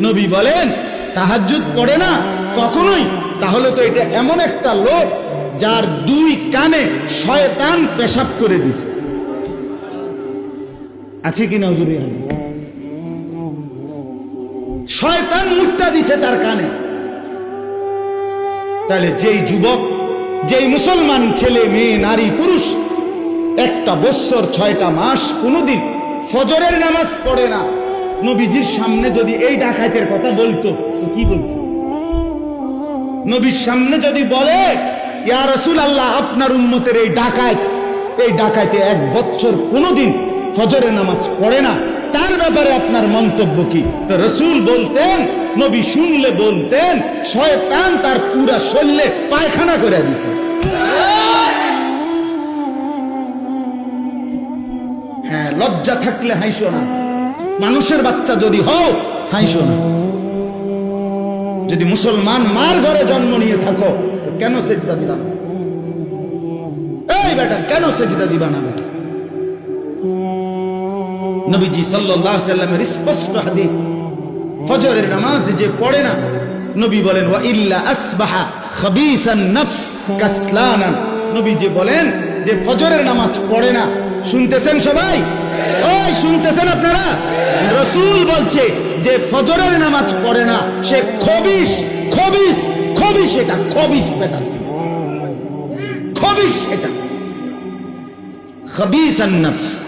নবী বলেন, তাহাজ্জুদ পড়ে না কখনোই? তাহলে তো এটা এমন একটা লোক যার দুই কানে শয়তান পেশাব করে দিছে। আছে শয়তান মুট্টা দিছে তার কানে। তাহলে যেই যুবক, যেই মুসলমান ছেলে, মেয়ে, নারী, পুরুষ, একটা বৎসর ছয়টা মাস কোনোদিন ফজরের নামাজ পড়ে না। নবীজির সামনে যদি এই ডাকাতের কথা বলতো, তো কি বলতো? নবীর সামনে যদি বলে, ইয়া রসুল আল্লাহ আপনার উন্মতের এই ডাকাত, এই ডাকাতে এক বছর কোনোদিন ফজরের নামাজ পড়ে না। তার ব্যাপারে আপনার মন্তব্য কি? তো রসুল বলতেন, নবী শুনলে বলতেন, শয়তান তার পুরা শরীরে পায়খানা করে দিছে। লজ্জা থাকলে হাইসো না। মানুষের বাচ্চা যদি হও হাইসো না। যদি মুসলমান মার ঘরে জন্ম নিয়ে থাকো, কেন সেজদা দিবা এই বেটা, কেন সেজদা দিবা না বেটা? নবীজি আলাইহি সাল্লামের স্পষ্ট হাদিস, ফজরের নামাজ যে পড়ে না, নবী বলেন, ওয়া ইল্লা আসবাহা খাবিসান নফস কাসলানান। নবী যে বলেন যে, ফজরের নামাজ পড়ে না। শুনতেছেন সবাই? ওই, শুনতেছেন আপনারা? রসূল বলছে, যে ফজরের নামাজ পড়ে না, সে খবিস খবিস খবিস এটা খবিস বেটা। খবিস এটা। খাবিসান নফস।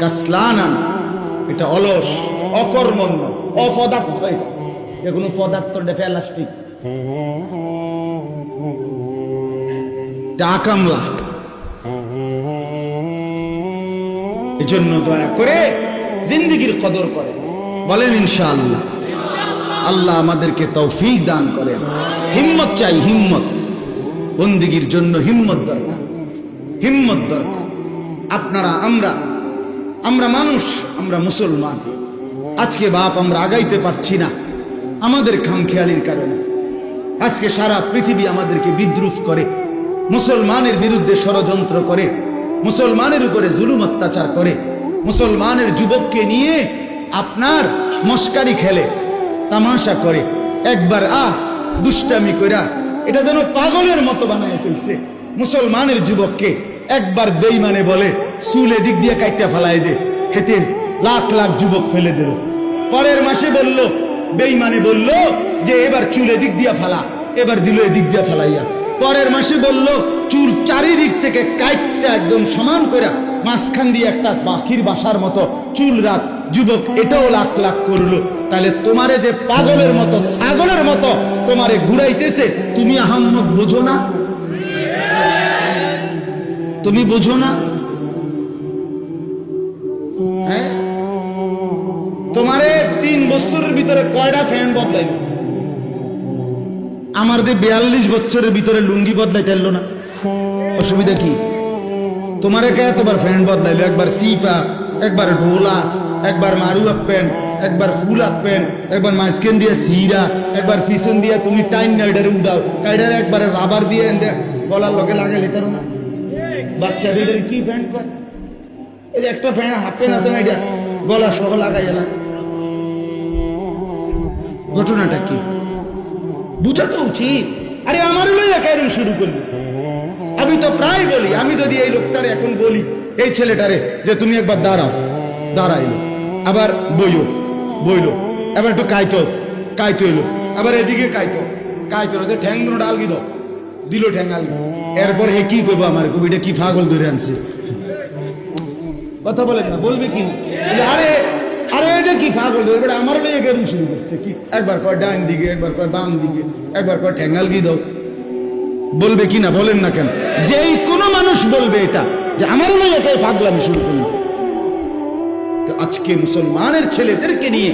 কাসলানান, এটা অলস, অকর্মণ্য, অপদার্থ এটা। যে কোনো পদার্থ এলাস্টিক আকামলা এজন্য দয়া করে জিন্দিগির কদর করে। বলেন ইনশাআল্লাহ। আল্লাহ আমাদেরকে তৌফিক দান করেন। হিম্মত চাই, হিম্মত। বন্দিগির জন্য হিম্মত দরকার। হিম্মত দরকার। আপনারা, আমরা আমরা মানুষ, আমরা মুসলমান। আজকে বাপ আমরা আগাইতে পারছি না। আমাদের খামখেয়ালির কারণে। আজকে সারা পৃথিবী আমাদেরকে বিদ্রুপ করে, মুসলমানের বিরুদ্ধে ষড়যন্ত্র করে। মুসলমানের উপরে জুলুম অত্যাচার করে, মুসলমানের যুবককে নিয়ে আপনার মস্কারি খেলে, তামাশা করে, একবার আহ, দুষ্টামি কইরা এটা যেন পাগলের মতো বানায় ফেলছে। মুসলমানের যুবককে একবার বেইমানে বলে, চুলে দিক দিয়ে কাইটা ফেলাই দে হেতে লাখ লাখ যুবক ফেলে দিল পরের মাসে বলল বেইমানে বলল যে এবার চুলে দিক দিয়া ফেলা, এবার দিল এদিক দিয়া ফেলাইয়া। পরের মাসে বলল চারিদিক থেকে কাইটটা একদম সমান করে মাঝখান দিয়ে একটা পাখির বাসার মতো চুল রাখ। যুবক, এটাও লাখ লাখ করল। তাহলে তোমারে যে পাগলের মতো, ছাগলের মতো তোমারে ঘুরাইতেছে, তুমি আহম্মক বোঝো না? তুমি বোঝো না? হ্যাঁ? তোমারে তিন বছরের ভিতরে কয়টা ফ্যান বদলাইল? আমার যে বিয়াল্লিশ বছরের ভিতরে লুঙ্গি বদলাইতে এলো না। অসুবিধা কি? তোমার একে এতবার ফ্যান বদলাইলো, একবার সিফা, একবার ঢোলা, একবার মারু আপেন একবার ফুল আপেন একবার মাঝখান দিয়ে সিরা, একবার ফিসন দিয়ে তুমি টাইম নাইডারে উদাও কাইডারে একবার রাবার দিয়ে গলার লগে লাগাইলে তার না বাচ্চাদের কি কর এই একটা ফ্যান হাফ প্যান্ট আছে না এটা, গলা সহ লাগাই না ঘটনাটা কি? বুঝা তো উচিত। আরে আমার লইয়া কেন শুরু করলি? আমি তো প্রায় বলি, আমি যদি এই লোকটারে এখন বলি, এই ছেলেটারে, যে তুমি একবার দাঁড়াও, দাঁড়াইলো, আবার বইও বইলো এবার একটু কাইতো কাইতো এলো আবার এদিকে কাইতো কাইতো যে ঠ্যাং দুটো ডালগি দাও, দিল ঠ্যাং আলগি এরপর হে কি করব আমার কবিটা কি পাগল ধরে আনছে? কথা বলেন না, বলবে কি? আরে আরে, এটা কি পাগল আমার মেয়ে কেন শুরু করছে, কি? একবার কয় ডান দিকে, একবার কয় বাম দিকে, একবার কয় ঠ্যাঙ্গাল গিয়ে দাও। বলবে কি না, বলেন না কেন? যেই কোনো মানুষ বলবে এটা, যে আমার মেয়েকে পাগলামি শুরু করল। তো আজকে মুসলমানের ছেলেদেরকে নিয়ে,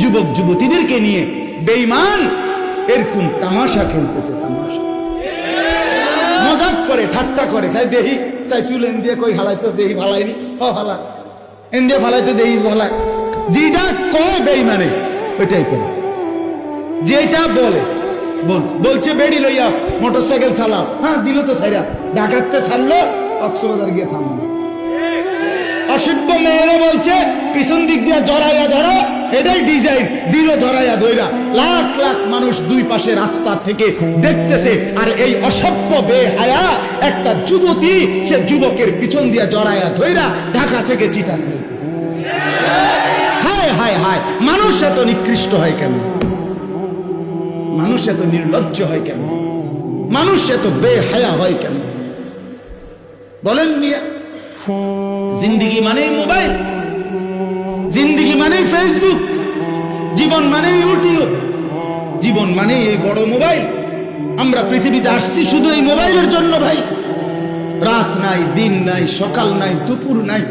যুবক যুবতীদেরকে নিয়ে বেঈমান এরকম তামাশা খেলতেছে, তামাশা। মজাক করে, ঠাট্টা করে, তাই দেহি চাই চুল এন দিয়ে কই হালাই তো দেহি ভালাইনি হ হালা এন দিয়ে ফালাইতে দেহি ভালাই যেটা কয় বেঈমানে, ওইটাই করে। যেটা বলে বল- বলছে বেড়ি লইয়া মোটর সাইকেল চালাও। হ্যাঁ দিল তো সাইরা ডাকাতে ছাড়লো, কক্সবাজার গিয়ে থামলো। অসভ্য মেয়েরা বলছে, পিছন দিক দিয়ে জড়াইয়া ধরো, এটাই ডিজাইন। দিল ধইরা। লাখ লাখ মানুষ দুই পাশে রাস্তা থেকে দেখতেছে, আর এই অসভ্য বেহায়া একটা যুবতী, সে যুবকের পিছন দিয়ে জড়াইয়া ধইরা ঢাকা থেকে চিটান হায় হায় হায়, মানুষ এত নিকৃষ্ট হয় কেন? মানুষ এত নির্লজ্জ হয় কেন? মানুষ এত বেহায়া হয় কেন? বলেন মিয়া, জিন্দিগি মানেই মোবাইল, জিন্দিগি মানেই ফেসবুক, জীবন মানেই ইউটিউব, জীবন মানেই এই বড় মোবাইল। আমরা পৃথিবীতে আসছি শুধু এই মোবাইলের জন্য ভাই। রাত নাই, দিন নাই, সকাল নাই, দুপুর নাই।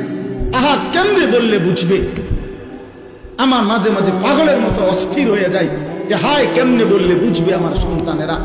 আহা, কেমনে বললে বুঝবে? আমার মাঝে মাঝে পাগলের মতো অস্থির হয়ে যায়। যে হায় কেমনে বললে বুঝবে আমার সন্তানেরা?